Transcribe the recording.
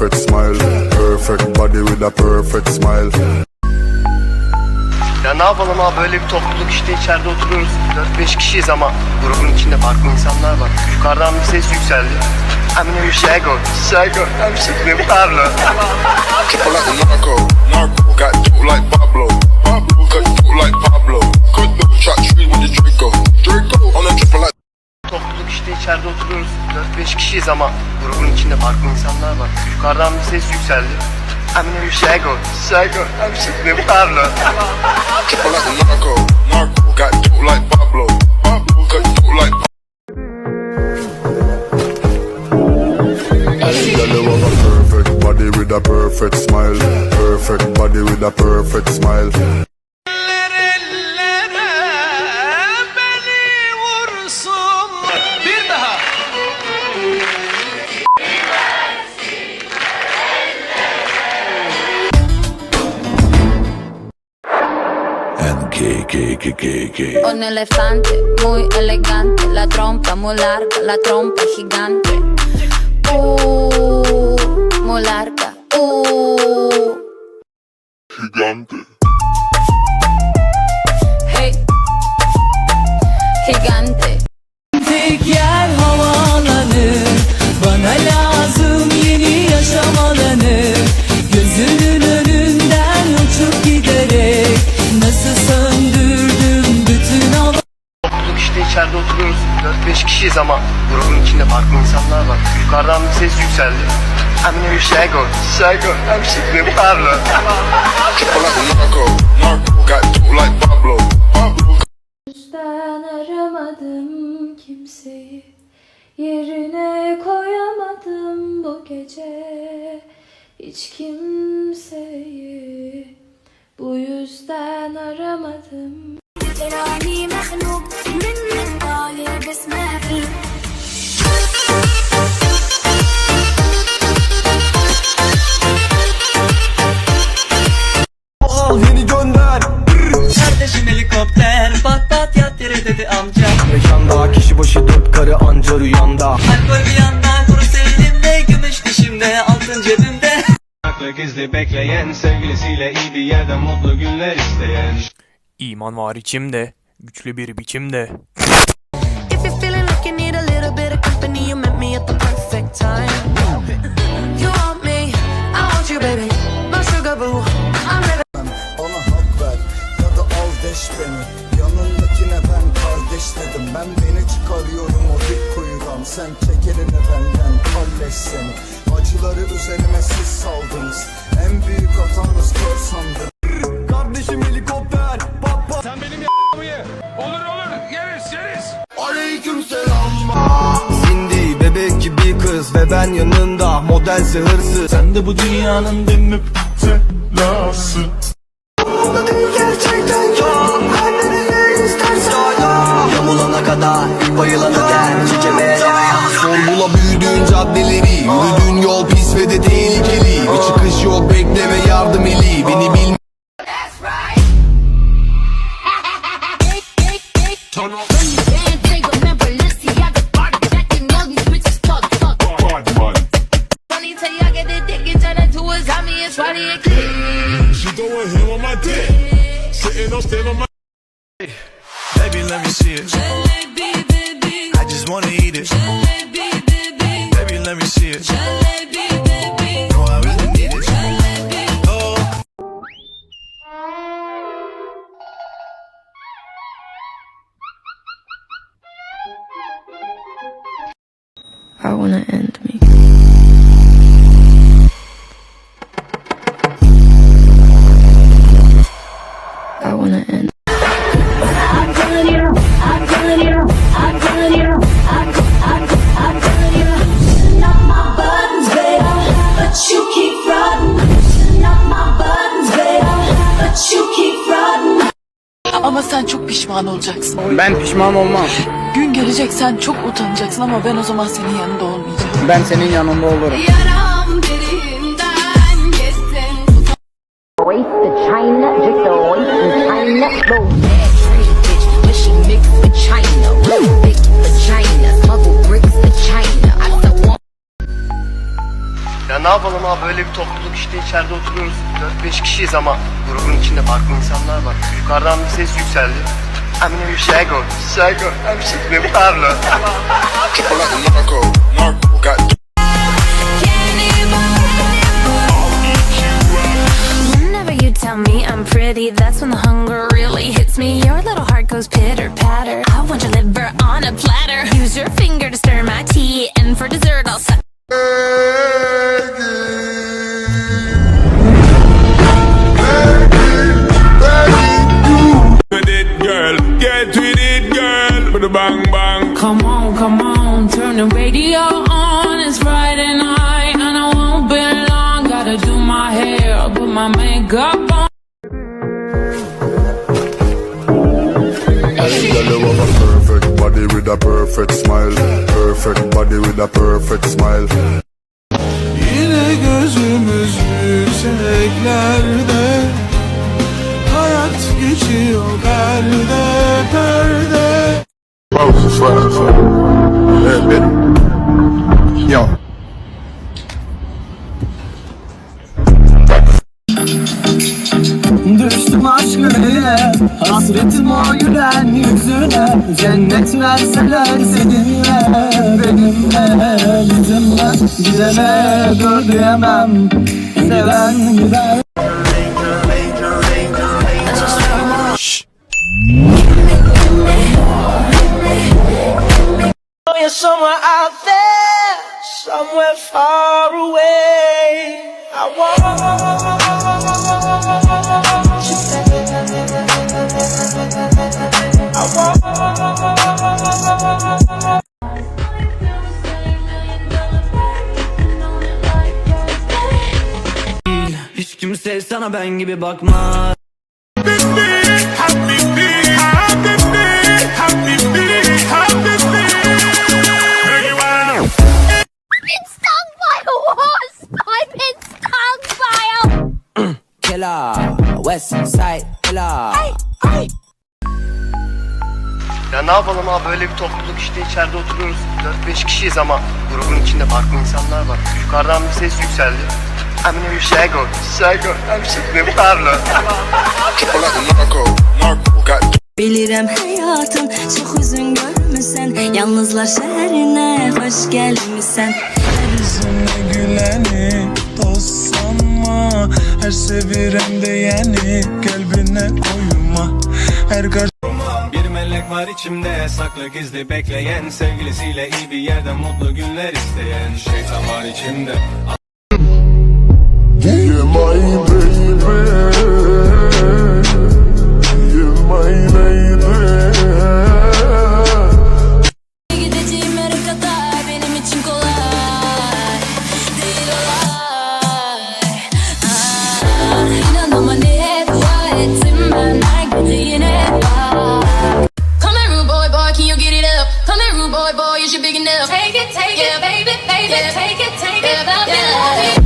perfect smile. Perfect body with a perfect smile. Ya ne yapalım abi böyle bir topluluk işte içeride oturuyoruz. 4-5 kişiyiz ama grubun içinde farklı insanlar var. Yukarıdan bir ses yükseldi. Eminem Şego, Şego, Emşiklim Pablo. Triple like narco, narco. Got dope like Pablo, Pablo. Got dope like Pablo. Cut the shot tree with the Draco, Draco. On a triple like. İçeride oturuyoruz. 4-5 kişiyiz ama grubun içinde farklı insanlar var. Yukarıdan bir ses yükseldi. The narco, narco. Got dope like Pablo, with a perfect smile. Perfect body with a perfect smile. Un elefante muy elegante, la trompa muy larga, la trompa gigante. Uh, muy larga. Uh. Gigante. Hey. Gigante. Ama grubun içinde farklı insanlar var. Yukarıdan bir ses yükseldi. The narco, narco. Got dope like Pablo. Ben aramadım kimseyi Yerine koyamadım bu gece Hiç kimseyi Bu yüzden aramadım gizli bekleyen sevgilisiyle iyi bir yerde mutlu günler isteyen. İman var içimde, güçlü bir biçimde. If you're feeling like you need a little bit of company You met me at the perfect time. You want me, I want you baby. My sugar boo, I'm living Bana hak ver ya da al deş beni. Yanındakine ben kardeş dedim. Ben beni çıkarıyorum o dik kuyudan. Sen saldınız En büyük hatanız kör sandım Kardeşim helikopter baba Sen benim Olur olur. Yeriz yeriz. Aleyküm selam Cindy bebek gibi kız ve ben yanında modelse hırsız Sen de bu dünyanın bir to kill. She throwing him on my dick. Sitting up, stand on my. Baby let me see it. Jalebi baby. I just wanna eat it. Jalebi baby. Baby let me see it. Jalebi I want to end. Sen çok pişman olacaksın. Ben pişman olmam Gün gelecek sen çok utanacaksın ama ben o zaman senin yanında olmayacağım. Ben senin yanında olurum Yaram yapalım abi böyle bir topluluk işte içeride oturuyoruz. 4-5 kişiyiz ama grubun içinde farklı insanlar var. Yukarıdan bir ses yükseldi. Eminem Şego, Şego, Emşikli Pablo. Triple like narco, narco. Tell me I'm pretty, that's when the hunger really hits me. Your little heart goes pitter patter. I want your liver on a platter. Use your finger to stir my tea, and for dessert, I'll suck. With it, girl. Get with it, girl. With the bang bang. Come on, come on, turn the radio on. It's Friday night, and I won't be long. Gotta do my hair, put my makeup on. Girl, you have a perfect body with a perfect smile. Perfect body with a perfect smile. Yine gözümüz yükseklerde Hayat geçiyor perde perde Yo. Aşkına Hasretim o gülen yüzüne Cennet verseler seninle. Benimle Bizimle Gidene dur diyemem Seven gider. Somewhere out there, somewhere far away. I Hiç kimse sana ben gibi bakmaz Stung by a wasp! I've been stung by a... Killer, West Side Killer Ya ne yapalım abi böyle bir topluluk işte içeride oturuyoruz. 4-5 kişiyiz ama grubun içinde farklı insanlar var. Yukarıdan bir ses yükseldi. The narco, narco. Got dope Bilirim hayatım çok üzün görmüşsen Yalnızlar şehrine hoş gelmişsen. Yüzüne güleni dost sanma Her sevirende yeni kalbine koyma. Her karşı bir melek var içimde saklı gizli bekleyen Sevgilisiyle iyi bir yerde mutlu günler isteyen Şeytan var içimde Yeah, my baby. Yeah, my baby. Gideceğim yere kadar benim için kolay. Değil olay. Ah, İnan ama neye dua ettim ben. Her gece yine Come here rude boy boy can you get it up? Come here rude boy boy you big enough. Take it take it baby baby. Take